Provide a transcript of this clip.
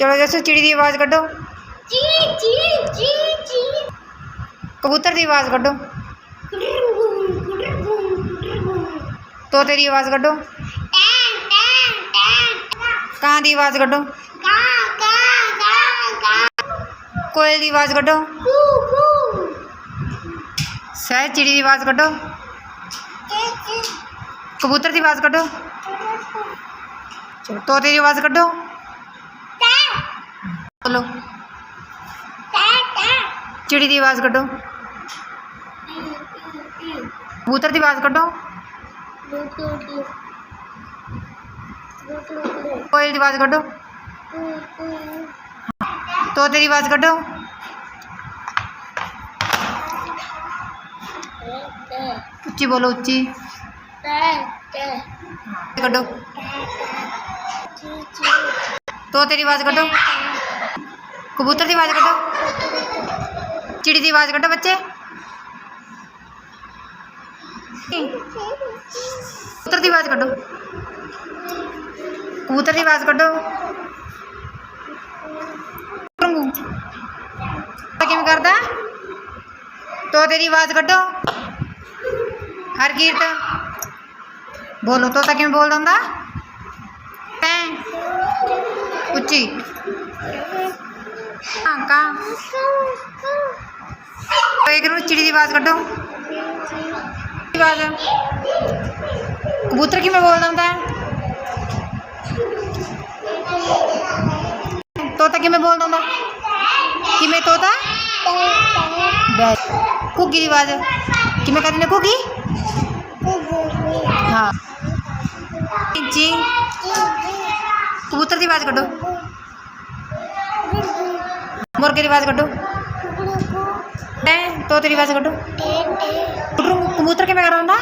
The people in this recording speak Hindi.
ਚਲੋ ਜੱਸੂ ਚਿੜੀ ਦੀ ਆਵਾਜ਼ ਕੱਢੋ ਚੀ ਚੀ ਚੀ ਚੀ ਕਬੂਤਰ ਦੀ ਆਵਾਜ਼ ਕੱਢੋ ਕੁੜਰਗੂੰ ਕੁੜਰਗੂੰ ਕੁੜਰਗੂੰ ਤੋਤੇ ਦੀ ਆਵਾਜ਼ ਕੱਢੋ ਟੈਂ ਟੈਂ ਟੈਂ ਕਾਂ ਦੀ ਆਵਾਜ਼ ਕੱਢੋ ਕਾ ਕਾ ਕਾ ਕਾ ਕੋਇਲ ਦੀ ਆਵਾਜ਼ ਕੱਢੋ ਕੂ ਕੂ ਸਹਿ ਚਿੜੀ ਦੀ ਆਵਾਜ਼ ਕੱਢੋ ਚੀ ਚੀ ਕਬੂਤਰ ਦੀ ਆਵਾਜ਼ ਕੱਢੋ ਚਲੋ ਤੋਤੇ ਦੀ ਆਵਾਜ਼ ਕੱਢੋ ਟੈਂ हलो चिड़ी की आवाज़ कटो कबूतर की आवाज़ कटो कोयल की आवाज़ कटो तोते की आवाज़ कटो उच्ची बोलो, उच्ची। कड्डो। तोते की आवाज़ कटो कबूतर की आवाज़ कटो चिड़ी की आवाज़ कटो बच्चे। कबूतर की आवाज़ कटो कबूतर की आवाज़ कटो किमें करता तोते की आवाज़ कटो हर कीर्त बोलो तोता किमें बोल रहा उची हाँ, चिड़ी की आवाज़ कड्डो आवाज़ कबूतर कि बोलना होंगे तोता कि बोलना होंगे कि तोता? घुगी की आवाज़ कि मैं हैं घुगी हाँ। जी। कबूतर की आवाज़ कटो। ਮੁਰਗੇ ਦੀ ਆਵਾਜ਼ ਕੱਢੋ। ਐ ਤੋਤੇ ਦੀ ਆਵਾਜ਼ ਕੱਢੋ। ਕਬੂਤਰ ਕਬੂਤਰ ਕਿਵੇਂ ਕਰਦਾ ਹੁੰਦਾ?